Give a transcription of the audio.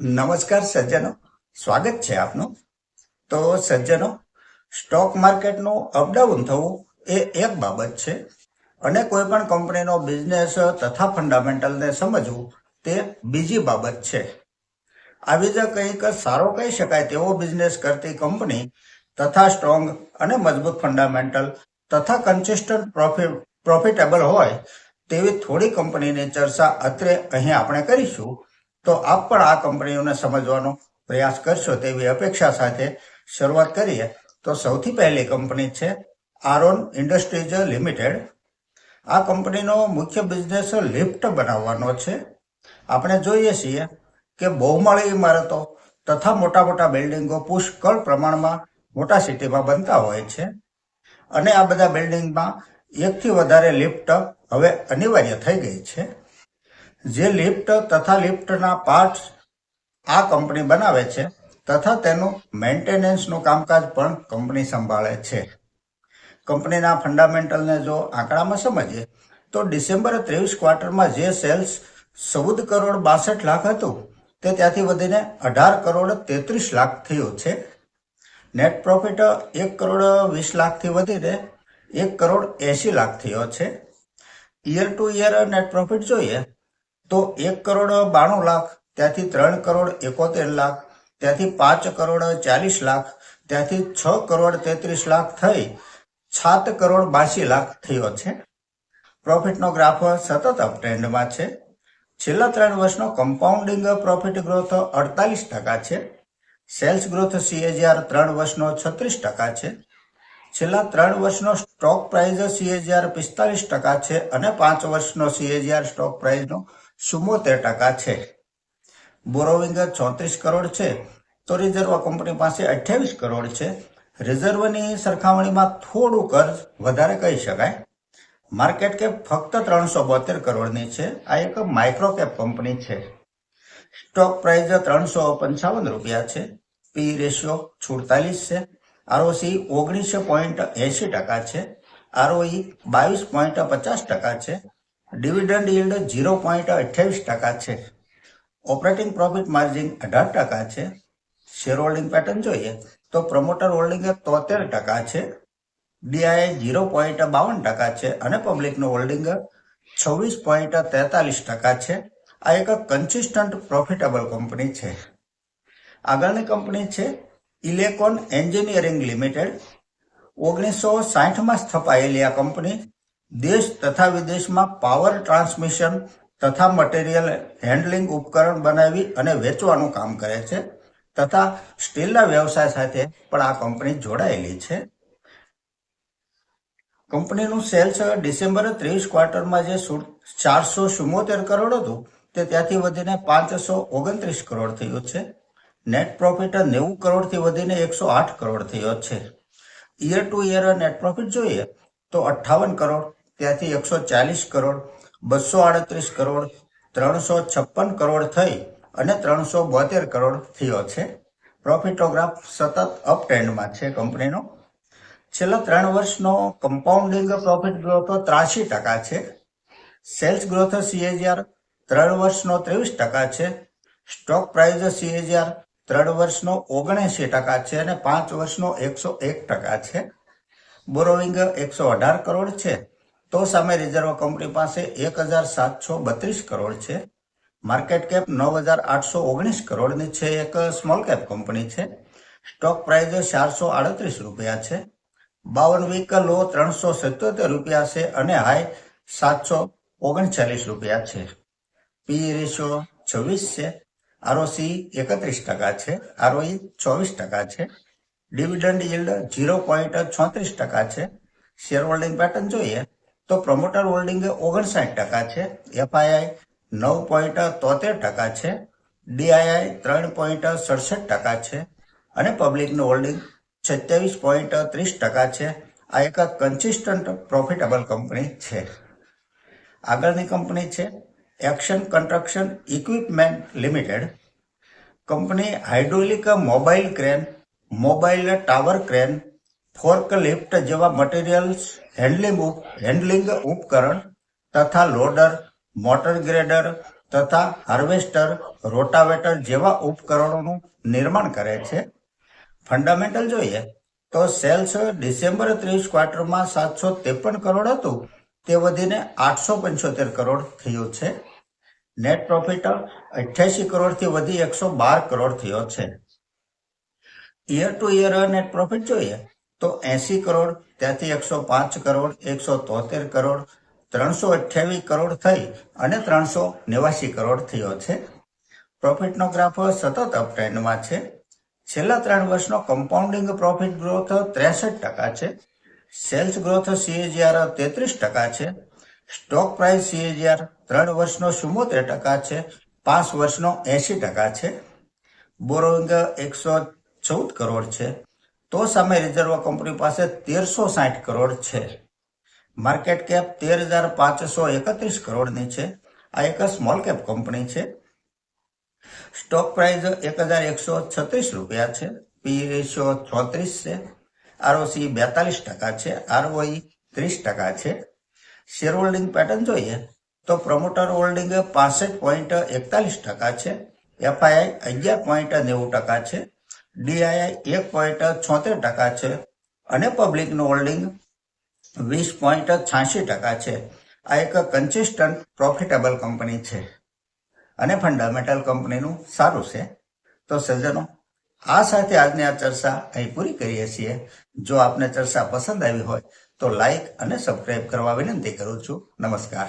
નમસ્કાર સજ્જનો. સ્વાગત છે આપનું. તો સજ્જનો સ્ટોક માર્કેટનું અપડાઉન થવું એ એક બાબત છે અને કોઈ પણ કંપનીનો બિઝનેસ તથા ફંડામેન્ટલને સમજવું તે બીજી બાબત છે. આવી જ કંઈક સારો કહી શકાય તેવો બિઝનેસ કરતી કંપની તથા સ્ટ્રોંગ અને મજબૂત ફંડામેન્ટલ તથા કન્સિસ્ટન્ટ પ્રોફિટ પ્રોફિટેબલ હોય તેવી થોડી કંપનીની ચર્ચા અત્રે અહીં આપણે કરીશું. તો આપ પણ આ કંપનીઓને સમજવાનો પ્રયાસ કરશો તેવી અપેક્ષા સાથે શરૂઆત કરીએ. તો સૌથી પહેલી કંપની છે આરોન ઇન્ડસ્ટ્રીઝ લિમિટેડ. આ કંપનીનો મુખ્ય બિઝનેસ લિફ્ટ બનાવવાનો છે. આપણે જોઈએ છીએ કે બહુમાળી ઇમારતો તથા મોટા મોટા બિલ્ડિંગો પુષ્કળ પ્રમાણમાં મોટા સિટીમાં બનતા હોય છે. અને આ બધા બિલ્ડિંગમાં એકથી વધારે લિફ્ટ હવે અનિવાર્ય થઈ ગઈ છે. જે લિફ્ટ તથા લિફ્ટના પાર્ટ્સ આ કંપની બનાવે છે, તથા તેનું મેન્ટેનન્સનું કામકાજ પણ કંપની સંભાળે છે. કંપનીના ફંડામેન્ટલને જો આંકડામાં સમજીએ, તો ડિસેમ્બર ત્રેવીસ ક્વાર્ટરમાં જે સેલ્સ ચૌદ કરોડ બાસઠ લાખ હતું, તે ત્યાંથી વધીને અઢાર કરોડ તેત્રીસ લાખ થયું છે. નેટ પ્રોફિટ એક કરોડ વીસ લાખથી વધીને એક કરોડ એસી લાખ થયો છે. Year to year net profit જોઈએ તો એક કરોડ બાણું લાખ, ત્યાંથી ત્રણ કરોડ એકોતેર લાખ, ત્યાંથી પાંચ કરોડ ચાલીસ લાખ, ત્યાંથી છ કરોડ તેત્રીસ લાખ થઈ, સાત કરોડ બાસી લાખ થયો છે. પ્રોફિટનો ગ્રાફ સતત અપટ્રેન્ડમાં છે. છેલ્લા ત્રણ વર્ષનો કમ્પાઉન્ડિંગ પ્રોફિટ ગ્રોથ અડતાલીસ ટકા છે. સેલ્સ ગ્રોથ સીએજીઆર ત્રણ વર્ષનો છત્રીસ ટકા છે. છેલ્લા ત્રણ વર્ષનો સ્ટોક પ્રાઇઝ સીએજીઆર પિસ્તાલીસ ટકા છે અને પાંચ વર્ષનો સીએજીઆર સ્ટોક પ્રાઇઝનો ચુમ્મોતેર ટકા છે. બોરોવિંગ ચોત્રીસ કરોડ છે. તો રિઝર્વ કંપની પાસે અઠ્યાવીસ કરોડ છે. રિઝર્વની સરખામણીમાં થોડું કર્જ વધારે કહી શકાય. માર્કેટ કેપ ફક્ત ત્રણસો બોતેર કરોડની છે. આ એક માઇક્રો કેપ કંપની છે. સ્ટોક પ્રાઇસ ત્રણસો પંચાવન રૂપિયા છે. પી રેશિયો સુડતાલીસ છે. આરઓસી ઓગણીસો પોઈન્ટ એસી ટકા છે. આરઓઈ બાવીસ પોઈન્ટ પચાસ ટકા છે. ડિવિડન્ડ યીલ્ડ ઝીરો પોઈન્ટ અઠ્યાવીસ ટકા છે. ઓપરેટિંગ પ્રોફિટ માર્જિન અઢાર ટકા છે. શેર હોલ્ડિંગ પેટર્ન જોઈએ તો પ્રમોટર હોલ્ડિંગ તોતેર ટકા છે. ડીઆઈ ઝીરો પોઈન્ટ બાવન ટકા છે અને પબ્લિકનું હોલ્ડિંગ છવ્વીસ પોઈન્ટ તેતાલીસ ટકા છે. આ એક કન્સિસ્ટન્ટ પ્રોફિટેબલ કંપની છે. આગળની કંપની છે ઇલેકોન એન્જિનિયરિંગ લિમિટેડ. ઓગણીસો સાઠમાં સ્થપાયેલી આ કંપની દેશ તથા વિદેશમાં પાવર ટ્રાન્સમિશન તથા મટીરિયલ હેન્ડલિંગ ઉપકરણ બનાવી અને વેચવાનું કામ કરે છે તથા સ્ટીલના વ્યવસાય સાથે પણ આ કંપની જોડાયેલી છે. કંપનીનું સેલ્સ ડિસેમ્બર ત્રેવીસ ક્વાર્ટરમાં જે ચારસો ચુમ્મોતેર કરોડ હતું તે ત્યાંથી વધીને પાંચસો ઓગણત્રીસ કરોડ થયું છે. નેટ પ્રોફિટ નેવું કરોડથી વધીને એકસો આઠ કરોડ થયો છે. Year to year net profit જોઈએ તો અઠ્ઠાવન કરોડ ત્યાંથી એકસો ચાલીસ કરોડ, બસો આડત્રીસ કરોડ, ત્રણસો છપ્પન કરોડ થઈ અને ત્રણસો બોતેર કરોડ થયો છે. પ્રોફિટોગ્રાફ સતત અપ ટ્રેન્ડમાં છે કંપનીનો. છેલ્લા ત્રણ વર્ષનો કમ્પાઉન્ડિંગ પ્રોફિટ ગ્રોથ ત્રાસી ટકા છે. સેલ્સ ગ્રોથ સીએજીઆર ત્રણ વર્ષનો ત્રેવીસ ટકા છે. સ્ટોક પ્રાઇઝ સીએજીઆર ત્રણ વર્ષનો ઓગણએંશી ટકા છે અને પાંચ વર્ષનો એકસો એક ટકા છે. બોરોવિંગ એકસો અઢાર કરોડ છે. તો સામે રિઝર્વ કંપની પાસે એક હજાર સાતસો બત્રીસ કરોડ છે. માર્કેટ કેપ નવ હજાર આઠસો ઓગણીસ કરોડની છે એક સ્મોલ કેપ કંપની છે. સ્ટોક પ્રાઇસ ચારસો આડત્રીસ રૂપિયા છે. બાવન વીક લો ત્રણસો સિત્તોતેર રૂપિયા છે અને હાઈ સાતસો ઓગણચાલીસ રૂપિયા છે. પી રેશિયો છવ્વીસ છે. આરઓસી એકત્રીસ ટકા છે. આરઓઈ ચોવીસ ટકા છે. ડિવિડન્ડ યીલ્ડ ઝીરો પોઈન્ટ છોત્રીસ ટકા છે. શેર હોલ્ડિંગ પેટર્ન જોઈએ તો પ્રમોટર હોલ્ડિંગ ઓગણસાઠ ટકા છે એફઆઈઆઈ નવ પોઈન્ટ તોતેર ટકા છે ડીઆઈઆઈ ત્રણ પોઈન્ટ સડસઠ ટકા છે અને પબ્લિકનું હોલ્ડિંગ સત્યાવીસ પોઈન્ટ ત્રીસ ટકા છે. આ એક કન્સિસ્ટન્ટ પ્રોફિટેબલ કંપની છે. આગળની કંપની છે Action Construction Equipment Limited company hydraulic mobile crane mobile tower crane forklift જેવા મટીરિયલ્સ હેન્ડલિંગ હેન્ડલિંગ ઉપકરણ તથા લોડર, મોટર ગ્રેડર તથા હાર્વેસ્ટર, રોટાવેટર જેવા ઉપકરણોનું નિર્માણ કરે છે. ફંડામેન્ટલ જોઈએ તો સેલ્સ ડિસેમ્બર ત્રીસ ક્વાર્ટરમાં સાતસો ત્રેપન કરોડ હતું. તે વધીને આઠસો પંચોતેર કરોડ થયું છે. નેટ પ્રોફિટ અઠ્યાસી કરોડથી વધી એકસો બાર કરોડ થયો છે. Year to year net profit જોઈએ તો એસી કરોડ, ત્યાંથી એકસો પાંચ કરોડ, એકસો તોતેર કરોડ, ત્રણસો અઠ્યાવીસ કરોડ થઈ અને ત્રણસો નેવાસી કરોડ થયો છે. પ્રોફિટનો ગ્રાફ સતત અપટ્રેન્ડમાં છે. છેલ્લા ત્રણ વર્ષનો કમ્પાઉન્ડિંગ પ્રોફિટ ગ્રોથ ત્રેસઠ ટકા છે. સેલ્સ ગ્રોથ સીએજીઆર તેત્રીસ ટકા છે. સ્ટોક પ્રાઇસ સીએજીઆર ત્રણ વર્ષનો ચુમ્મોતેર ટકા છે. પાંચ વર્ષનો એસી ટકા છે. બોરોઈંગ એકસો ચૌદ કરોડ છે. તો સામે રિઝર્વ કંપની પાસે તેરસો સાઠ કરોડ છે. માર્કેટ કેપ તેર હજાર પાંચસો એકત્રીસ કરોડની છે. આ એક સ્મોલ કેપ કંપની છે. સ્ટોક પ્રાઇસ એક હજાર એકસો છત્રીસ રૂપિયા છે. પી રેશિયો ચોત્રીસ છે. આરઓસી બેતાલીસ ટકા છે. આરઓઈ ત્રીસ ટકા છે. શેર હોલ્ડિંગ પેટર્ન જોઈએ તો પ્રમોટર હોલ્ડિંગ પાસઠ પોઈન્ટ એકતાલીસ ટકા છે. એફઆઈઆઈ અગિયાર પોઈન્ટ નેવું ટકા છે. ડીઆઈઆઈ એક પોઈન્ટ છોતેર ટકા છે અને પબ્લિકનું હોલ્ડિંગ વીસ પોઈન્ટ છ્યાસી ટકા છે. આ એક કન્સિસ્ટન્ટ પ્રોફિટેબલ કંપની છે અને ફંડામેન્ટલ કંપનીનું સારું છે. તો સજ્જનો આ સાથે આજની આ ચર્ચા અહીં પૂરી કરીએ છીએ. જો આપને ચર્ચા પસંદ આવી હોય તો લાઈક અને સબસ્ક્રાઈબ કરવા વિનંતી કરું છું. નમસ્કાર.